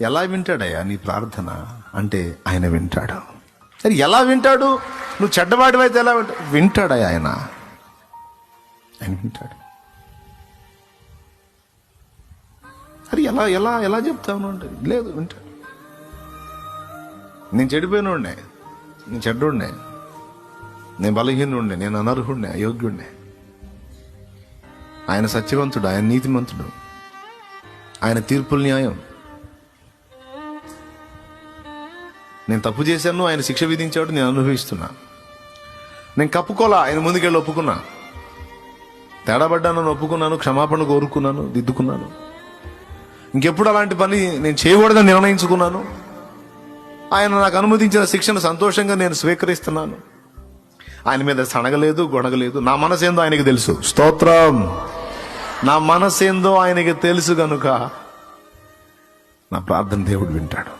ఎలా వింటాడయ్యా నీ ప్రార్థన? అంటే ఆయన వింటాడు. సరే ఎలా వింటాడు? నువ్వు చెడ్డవాడివైతే ఎలా వింటాడు వింటాడయ్యా ఆయన. ఆయన వింటాడు. అది ఎలా ఎలా ఎలా చెప్తాను అంటే? లేదు వింటాడు. నేను చెడిపోయినోడ్నే. నేను చెడ్డోడ్నే. నేను బలహీనుడినే. నేను అనర్హుడినే అయోగ్యుడినే. ఆయన సత్యవంతుడు ఆయన నీతిమంతుడు. ఆయన తీర్పుల న్యాయం. నేను తప్పు చేశాను ఆయన శిక్ష విధించాడు నేను అనుభవిస్తున్నా. నేను కప్పుకోలా ఆయన ముందుకెళ్ళి ఒప్పుకున్నా. తేడాబడ్డానని ఒప్పుకున్నాను క్షమాపణ కోరుకున్నాను దిద్దుకున్నాను. ఇంకెప్పుడు అలాంటి పని నేను చేయకూడదని నిర్ణయించుకున్నాను. ఆయన నాకు అనుమతించిన శిక్షను సంతోషంగా నేను స్వీకరిస్తున్నాను. ఆయన మీద సనగలేదు గొడగలేదు నా మనసేందో ఆయనకి తెలుసు. స్తోత్రం. నా మనసేందో ఆయనకి తెలుసు గనుక నా ప్రార్థన దేవుడు వింటాడు.